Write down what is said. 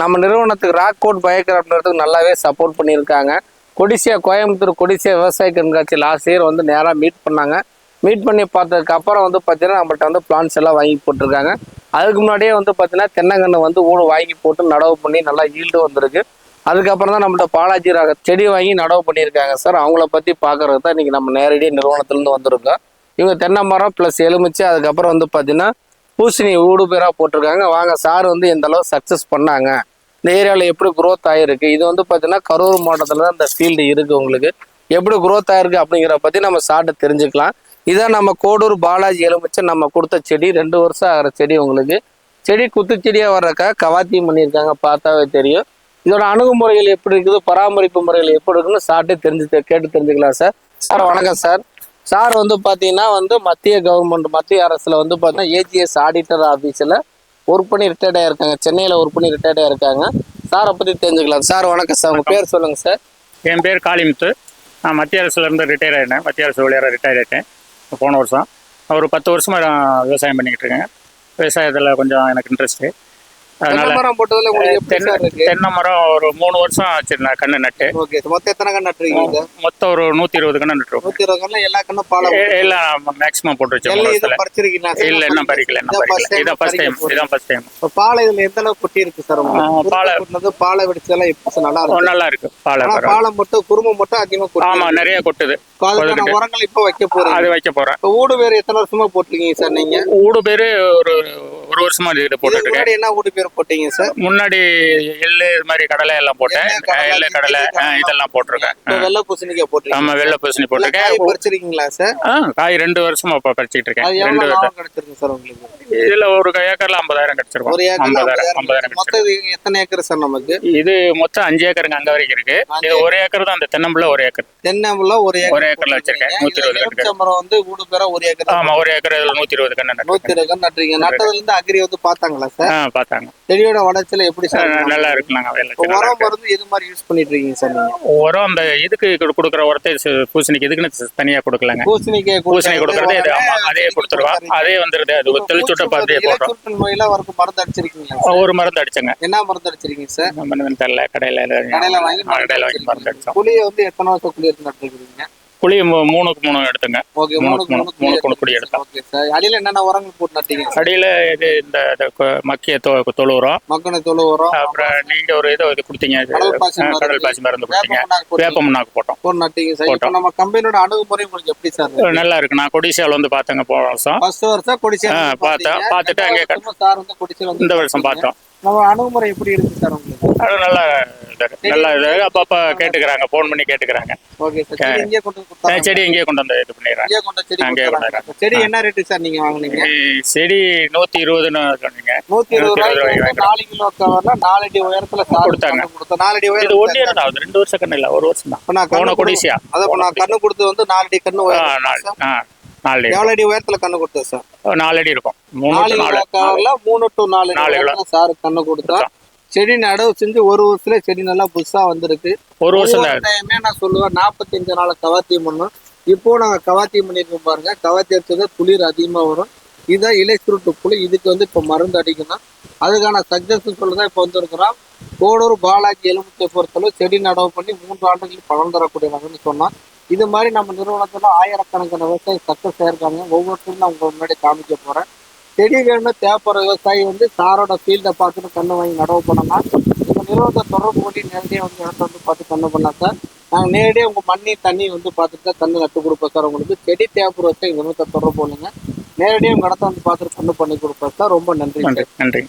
நம்ம நிறுவனத்துக்கு rock code பயக்ராஃப்ட்ன்றதுக்கு நல்லாவே சப்போர்ட் பண்ணியிருக்காங்க. கொடிசியா கோயம்புத்தூர் கொடிசியா விவசாய கண்காட்சியில் ஆசிரியர் இயர் வந்து நேராக மீட் பண்ணாங்க. மீட் பண்ணி பார்த்ததுக்கு அப்புறம் வந்து பார்த்தீங்கன்னா நம்மள்ட்ட வந்து பிளான்ஸ் எல்லாம் வாங்கி போட்டிருக்காங்க. அதுக்கு முன்னாடியே வந்து பார்த்தீங்கன்னா தென்னங்கன்று வந்து ஊடு வாங்கி போட்டு நடவு பண்ணி நல்லா ஈல்டு வந்திருக்கு. அதுக்கப்புறம் தான் நம்மள்ட்ட பாலாஜி ரக செடி வாங்கி நடவு பண்ணியிருக்காங்க சார் அவங்கள பற்றி பார்க்கறது தான் இன்றைக்கி நம்ம நேரடியாக நிறுவனத்துலேருந்து வந்திருக்கோம். இவங்க தென்னை மரம் ப்ளஸ் எலுமிச்சு அதுக்கப்புறம் வந்து பார்த்தீங்கன்னா பூசணி ஊடு பேராக போட்டிருக்காங்க. வாங்க சார் வந்து எந்த அளவு சக்ஸஸ் பண்ணாங்க? இந்த ஏரியாவில் எப்படி குரோத் ஆகிருக்கு இது வந்து பார்த்தீங்கன்னா கரூர் மாவட்டத்தில் தான் இந்த ஃபீல்டு இருக்குது உங்களுக்கு. எப்படி குரோத் ஆகிருக்கு அப்படிங்கிற பற்றி நம்ம சார்ட்டை தெரிஞ்சுக்கலாம். இதான் நம்ம கோடூர் பாலாஜி எலுமிச்சை நம்ம கொடுத்த செடி ரெண்டு வருஷம் ஆகிற செடி உங்களுக்கு. செடி குத்து செடியாக வர்றக்கா கவாத்தியம் பண்ணியிருக்காங்க பார்த்தாவே தெரியும். இதோட அணுகுமுறைகள் எப்படி இருக்குது பராமரிப்பு முறைகள் எப்படி இருக்குன்னு சார்ட்டே தெரிஞ்சு கேட்டு தெரிஞ்சுக்கலாம் சார். சார் வணக்கம் சார். சார் வந்து பார்த்தீங்கன்னா வந்து மத்திய கவர்மெண்ட் மத்திய அரசில் வந்து பார்த்தீங்கன்னா ஏஜிஎஸ் ஆடிட்டர் ஆஃபீஸில் ஒர்க் பண்ணி ரிட்டையர்ட் ஆயிருக்காங்க. சென்னையில் ஒர்க் பண்ணி ரிட்டையர்ட் ஆயிருக்காங்க. சாரை பற்றி தெரிஞ்சுக்கலாம். சார் வணக்கம் சார். உங்கள் பேர் சொல்லுங்கள் சார். என் பேர் காளிமுத்து. நான் மத்திய அரசுலேருந்து ரிட்டையர் ஆகிட்டேன் மத்திய அரசு ஊழியராக ரிட்டையர் ஆகிட்டேன் போன வருஷம். ஒரு பத்து வருஷமாக விவசாயம் பண்ணிக்கிட்டு இருக்கேன். விவசாயத்தில் கொஞ்சம் எனக்கு இன்ட்ரெஸ்ட்டு மரம் போட்டதுல உங்களுக்கு தென்னை மரம் ஒரு மூணு வருஷம் ஆச்சு நான் கன்று நட்டு. ஓகே மொத்தம் எத்தனை கன்று நட்டுருக்கீங்க மொத்தம் ஒரு நூற்றி இருபது கன்று நட்டுருக்கோம். நூற்றி இருபது கன்று எல்லா கண்ணும் பாலம் எல்லாம் மேக்ஸிமம் போட்டு சார்? இல்லை இன்னும் பறிக்கல இதான் ஃபஸ்ட் டைம் இதான் ஃபஸ்ட் டைம் பாலை இதுல எந்த அளவுக்கு கொட்டி இருக்கு சார் பாலை- பாலை பாலை வெடிச்சதெல்லாம் எப்படி நல்லா இருக்கு? நல்லா இருக்கு. பாலை. பாலம் மட்டும் குருமம் மட்டும் அதிகமா ஆமாம் நிறைய கொட்டுது. அதுக்கான உரங்கள் இப்போ வைக்க போறீங்க. அது வைக்க இப்போ ஊடு வேறு எத்தனை வருஷமா போட்டிருக்கீங்க சார் நீங்க? ஊடு பேர் ஒரு ஒரு வருஷமா இது இதுக்கு போட்டுட்டு இருக்கேன். முன்னாடி என்ன ஊடு பேர் போட்டீங்க சார் முன்னாடி எள்ளு இது மாதிரி கடலை எல்லாம் போட்டேன். எள்ளு, கடலை, இதெல்லாம் போட்டிருக்கேன். வெள்ளை பூசணிக்காய் போட்டிருக்கீங்க ஆமா வெள்ளை பூசணி போட்டிருக்கேன். பறிச்சிருக்கீங்களா சார் ஆ காய் ரெண்டு வருஷமா இப்போ பறிச்சிட்டு இருக்கேன். ரெண்டு வருஷம். கிடைச்சிருக்கு சார் உங்களுக்கு? இதுல ஒரு ஏக்கர்ல ஐம்பதாயிரம் கிடைச்சிருக்கும். ஒரு ஏக்கர் ஐம்பதாயிரம் ஐம்பதாயிரம் மொத்தம் எத்தனை ஏக்கர் சார் நமக்கு? இது மொத்தம் அஞ்சு ஏக்கருங்க அங்க வரைக்கும் இருக்கு. இது ஒரு ஏக்கர் தான் அந்த தென்னம்புல ஒரு ஏக்கர். தென்னம்புல ஒரு ஏக்கர் ஒரு ஏக்கர்ல வச்சிருக்கேன். நூத்தி இருபது மரம் வந்து ஊடு பேரா ஒரு ஏக்கர் ஆமா ஒரு ஏக்கர் நூத்தி இருபது நட்டு நூத்தி இருபது கன்று நட்டுறீங்க நட்டதுல இருந்து அக்ரி வந்து பாத்தாங்களா சார்? ஆ பார்த்தாங்க. செடியோட வளர்ச்சியில எப்படி சார் நல்லா இருக்கு. நாங்க வேலை இப்போ நல்லா உரம். மருந்து எது மாதிரி யூஸ் பண்ணிட்டு இருக்கீங்க சார் நீங்க? உரம் அந்த இதுக்கு கொடுக்குற உரத்தை பூசணிக்கு இதுக்குன்னு தனியா கொடுக்கலங்க. பூசணிக்காய் பூசணி கொடுக்கறது இது அதே கொடுத்துருவோம் அதே வந்துருது அது தெளிச்சு விட்டப்ப அதே போடுறோம். நோயெல்லாம் அவருக்கு மருந்து அடிச்சிருக்கீங்களா ஒரு மருந்து அடிச்சங்க. என்ன மருந்து அடிச்சிருக்கீங்க சார்? மருந்து தெரியல. கடையில கடையில வாங்கி கடையில வாங்கி மருந்து அடிச்சோம். புளியை வந்து எத்தனை வருஷம் குழி எடுத்து நட்டுருக்கீங்க மூ- மூணுக்கு மூணு எடுத்துங்க. ஓகே மூணு மூணு மூணு மூணு குழு குழி எடுத்தோம் ஓகே சார். அடியில என்னென்ன உரங்கள் போட்டு நட்டீங்க? சார் அடியில இது இந்த மக்கிய தொ தொழு உரம். மக்குன தொழு உரம். அப்புறம் நீங்க ஒரு இது இது கொடுத்தீங்க. கடல் பாசி மருந்து. கொடுத்தீங்க. புண்ணாக்கு போட்டு வேப்ப முன்னாக்கு போட்டோம். போட்டு நட்டீங்க சார். இப்போ போட்டோம். நம்ம கம்பெனியோட அணுகுமுறை உங்களுக்கு எப்படி சார்? நல்லா இருக்கு. நான் கொடிசியால வந்து பார்த்தேங்க போன வருஷம். ஃபர்ஸ்ட் வருஷம் கொடிச்சல் ஆ, பார்த்தேன். பார்த்துட்டு அங்கே சார் வந்து இந்த வருஷம் பார்த்தோம். நம்ம அணுகுமுறை எப்படி இருக்கு சார் உங்களுக்கு? அது நல்லா இது. நல்லா இது அப்பப்ப கேட்டுக்கிறாங்க. ஃபோன் பண்ணி கேட்டுக்கிறாங்க. Okay sir. இங்கே கொண்டு செடி இங்கேயே கொண்டு வந்து இது பண்ணிடுறாங்க இங்கே கொண்ட செடி அங்கேயே கொடுத்தாங்க. செடி என்ன ரேட்டு சார் நீங்க வாங்குனீங்க? செடி நூத்தி இருபதுன்னு சொன்னீங்க. நூத்தி இருபது வந்து நாலு கிலோ கவர்ல நாலடி உயரத்துல கொடுத்தாங்க. கொடுத்தோம் நாலடி இது உயரம் ஒன் இயர் தான் ஆகுது ரெண்டு வருஷம் கண்ணு இல்ல ஒரு வருஷம் தான். போன கொடிசியா? அதான் நான் கண்ணு கொடுத்து வந்து நாலடி கண்ணு நாலு சார். ஆ நாலு அடி. எவ்வளவு அடி உயரத்துல கண்ணு கொடுத்தேன் சார். நாலு அடி இருக்கும். மூணு நாலு கவர்ல டு நாலு நாலு சார் கண்ணு கொடுத்தா. செடி நடவு செஞ்சு ஒரு வருஷத்துல செடி நல்லா புதுசா வந்திருக்கு. ஒரு வருஷம் டைமே நான் சொல்லுவேன் நாற்பத்தஞ்சு நாள் கவாத்தியம் பண்ணோம் இப்போ நாங்க கவாத்தியம் பண்ணிருக்கோம் பாருங்க. கவாத்தியம் எடுத்தது குளிர் அதிகமா வரும். இதுதான் இலை சுருட்டு புளி இதுக்கு வந்து இப்போ மருந்து அடிக்கணும். அதுக்கான சக்சஸ் சொல்லுதான் இப்போ வந்திருக்கிறோம். கோடூர் பாலாஜி எலுமிச்சை பொறுத்தளவு செடி நடவு பண்ணி மூன்று ஆண்டுகளுக்கு பலன் தரக்கூடிய ரகம்னு சொன்னோம் இது மாதிரி நம்ம நிறுவனத்தில் ஆயிரக்கணக்கான விவசாயி சக்சஸ் ஆயிருக்காங்க ஒவ்வொருத்தரும் நான் உங்க முன்னாடி காமிக்க போகிறேன் செடி வேணும் தேவைப்படுற விவசாயி வந்து சாரோட ஃபீல்டை பார்த்துட்டு கண்ணு வாங்கி நடவு பண்ணலாம். இந்த நிறுவனத்தை தொடர்பு கூட்டி நேரடியாக வந்து இடத்த வந்து பார்த்து கண்ணு பண்ணலாம் சார். நாங்கள் நேரடியாக உங்கள் மண்ணி தண்ணி வந்து பார்த்துட்டு தான் கண்ணு கற்றுக் கொடுப்போம் சார். உங்களுக்கு செடி தேவைப்படுற விவசாயி நிறுவனத்தை தொடர்பு பண்ணுங்க நேரடியாக உங்கள் இடத்த வந்து பார்த்துட்டு கண்ணு பண்ணி கொடுப்போம் சார். ரொம்ப நன்றி நன்றி நன்றி.